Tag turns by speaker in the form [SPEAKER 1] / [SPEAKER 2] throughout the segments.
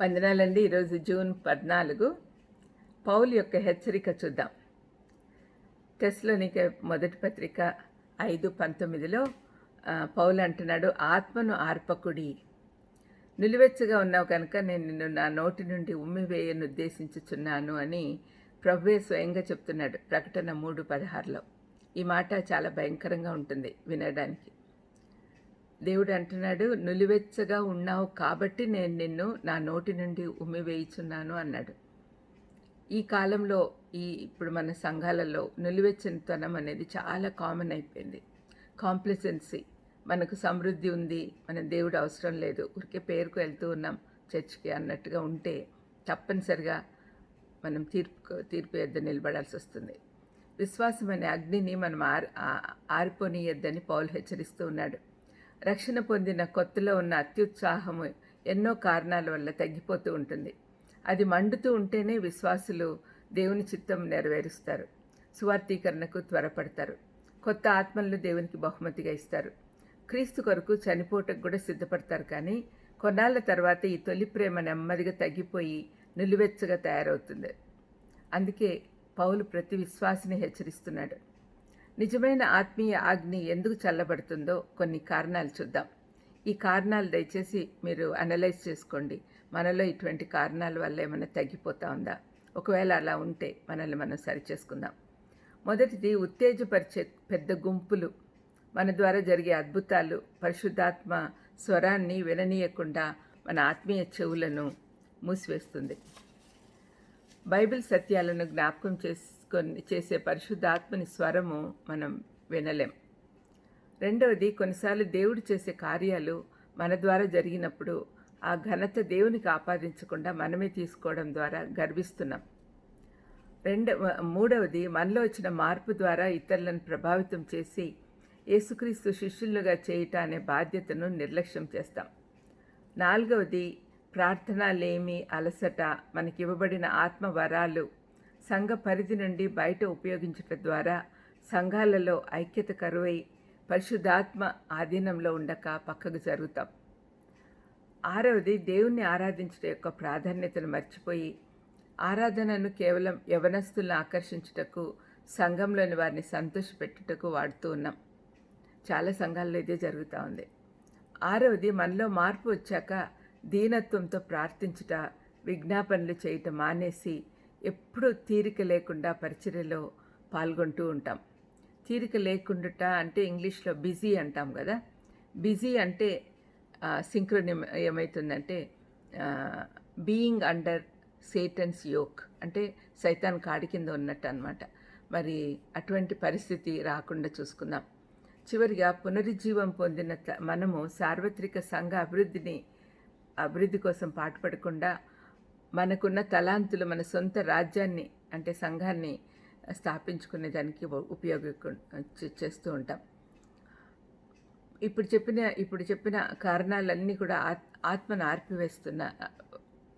[SPEAKER 1] వందనాలండి. ఈరోజు జూన్ పద్నాలుగు. పౌల్ యొక్క హెచ్చరిక చూద్దాం. టెస్లోనిక మొదటి పత్రిక ఐదు పంతొమ్మిదిలో పౌల్ పౌలు అంటున్నాడు ఆత్మను ఆర్పకుడి. నిలువెచ్చగా ఉన్నావు కనుక నేను నిన్ను నా నోటి నుండి ఉమ్మివేయను ఉద్దేశించుచున్నాను అని ప్రభువే స్వయంగా చెప్తున్నాడు ప్రకటన మూడు పదహారులో. ఈ మాట చాలా భయంకరంగా ఉంటుంది వినడానికి. దేవుడు అంటున్నాడు నులివెచ్చగా ఉన్నావు కాబట్టి నేను నిన్ను నా నోటి నుండి ఉమ్మివేయుచున్నాను అన్నాడు. ఈ కాలంలో ఈ ఇప్పుడు మన సంఘాలలో నులివెచ్చనితనం అనేది చాలా కామన్ అయిపోయింది. కాంప్లెసెన్సీ మనకు సమృద్ధి ఉంది మన దేవుడు అవసరం లేదు ఊరికే పేరుకు వెళ్తూ ఉన్నాం చర్చ్కి అన్నట్టుగా ఉంటే తప్పనిసరిగా మనం తీర్పు తీర్పు ఎద్ద నిలబడాల్సి వస్తుంది. విశ్వాసం అనే అగ్నిని మనం ఆరి ఆ- ఆరిపోనీయొద్దని పౌలు హెచ్చరిస్తూ ఉన్నాడు. రక్షణ పొందిన కొత్తలో ఉన్న అత్యుత్సాహము ఎన్నో కారణాల వల్ల తగ్గిపోతూ ఉంటుంది. అది మండుతూ ఉంటేనే విశ్వాసులు దేవుని చిత్తం నెరవేరుస్తారు. స్వార్థీకరణకు త్వరపడతారు. కొత్త ఆత్మలను దేవునికి బహుమతిగా ఇస్తారు. క్రీస్తు కొరకు చనిపోవటకు కూడా సిద్ధపడతారు కానీ కొన్నాళ్ళ తర్వాత ఈ తొలి ప్రేమ నెమ్మదిగా తగ్గిపోయి నిలువెచ్చగా తయారవుతుంది. అందుకే పౌలు ప్రతి విశ్వాసిని హెచ్చరిస్తున్నాడు. నిజమైన ఆత్మీయ ఆజ్ఞ ఎందుకు చల్లబడుతుందో కొన్ని కారణాలు చూద్దాం. ఈ కారణాలు దయచేసి మీరు అనలైజ్ చేసుకోండి. మనలో ఇటువంటి కారణాల వల్ల ఏమైనా తగ్గిపోతా ఉందా? ఒకవేళ అలా ఉంటే మనల్ని మనం సరిచేసుకుందాం. మొదటిది ఉత్తేజపరిచే పెద్ద గుంపులు. మన ద్వారా జరిగే అద్భుతాలు పరిశుద్ధాత్మ స్వరాన్ని విననీయకుండా మన ఆత్మీయ చెవులను మూసివేస్తుంది. బైబిల్ సత్యాలను జ్ఞాపకం కొన్ని చేసే పరిశుద్ధాత్మని స్వరము మనం వినలేం. రెండవది కొన్నిసార్లు దేవుడు చేసే కార్యాలు మన ద్వారా జరిగినప్పుడు ఆ ఘనత దేవునికి ఆపాదించకుండా మనమే తీసుకోవడం ద్వారా గర్విస్తున్నాం. రెండవ మూడవది మనలో వచ్చిన మార్పు ద్వారా ఇతరులను ప్రభావితం చేసి యేసుక్రీస్తు శిష్యులుగా చేయటం అనే బాధ్యతను నిర్లక్ష్యం చేస్తాం. నాలుగవది ప్రార్థన లేమి అలసట మనకివ్వబడిన ఆత్మ వరాలు సంఘ పరిధి నుండి బయట ఉపయోగించటం ద్వారా సంఘాలలో ఐక్యత కరువై పరిశుద్ధాత్మ ఆధీనంలో ఉండక పక్కకు జరుగుతాం. ఆరవది దేవుణ్ణి ఆరాధించడం యొక్క ప్రాధాన్యతను మర్చిపోయి ఆరాధనను కేవలం యవనస్తులను ఆకర్షించుటకు సంఘంలోని వారిని సంతోషపెట్టుటకు వాడుతూ ఉన్నాం. చాలా సంఘాల్లో ఇదే జరుగుతూ ఉంది. ఆరవది మనలో మార్పు వచ్చాక దీనత్వంతో ప్రార్థించుట విజ్ఞాపనలు చేయటం మానేసి ఎప్పుడూ తీరిక లేకుండా పరిచర్యలో పాల్గొంటూ ఉంటాం. తీరిక లేకుండుట అంటే ఇంగ్లీష్లో బిజీ అంటాం కదా. బిజీ అంటే సింక్రోనియం ఏమవుతుందంటే బీయింగ్ అండర్ సేటన్స్ యోక్ అంటే సైతాన్ కాడి కింద ఉన్నట్టు అనమాట మరి అటువంటి పరిస్థితి రాకుండా చూసుకుందాం. చివరిగా పునరుజ్జీవం పొందిన త- మనము సార్వత్రిక సంఘ అభివృద్ధిని అభివృద్ధి కోసం పాటుపడకుండా మనకున్న తలాంతులు మన సొంత రాజ్యాన్ని అంటే సంఘాన్ని స్థాపించుకునే దానికి ఉపయోగ చేస్తూ ఉంటాం. ఇప్పుడు చెప్పిన ఇప్పుడు చెప్పిన కారణాలన్నీ కూడా ఆత్- ఆత్మను ఆర్పివేస్తున్న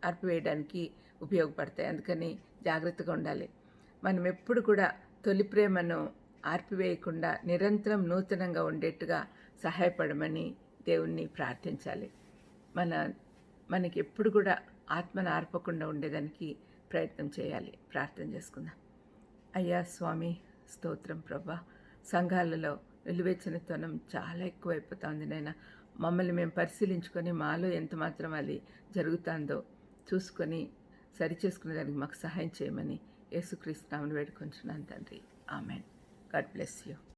[SPEAKER 1] ఆర్పివేయడానికి ఉపయోగపడతాయి. అందుకని జాగ్రత్తగా ఉండాలి. మనం ఎప్పుడు కూడా తొలి ప్రేమను ఆర్పివేయకుండా నిరంతరం నూతనంగా ఉండేట్టుగా సహాయపడమని దేవుణ్ణి ప్రార్థించాలి. మన మనకి ఎప్పుడు కూడా ఆత్మను ఆర్పకుండా ఉండేదానికి ప్రయత్నం చేయాలి. ప్రార్థన చేసుకుందాం. అయ్యా స్వామి స్తోత్రం ప్రభా. సంఘాలలో నిలువెచ్చనితనం చాలా ఎక్కువైపోతుంది నైనా నాయన. మమ్మల్ని మేము పరిశీలించుకొని మాలో ఎంత మాత్రం అది జరుగుతుందో చూసుకొని సరిచేసుకునే దానికి మాకు సహాయం చేయమని యేసుక్రీస్తు నామను వేడుకొంచున్నాను తండ్రి. ఆమెన్. God bless you.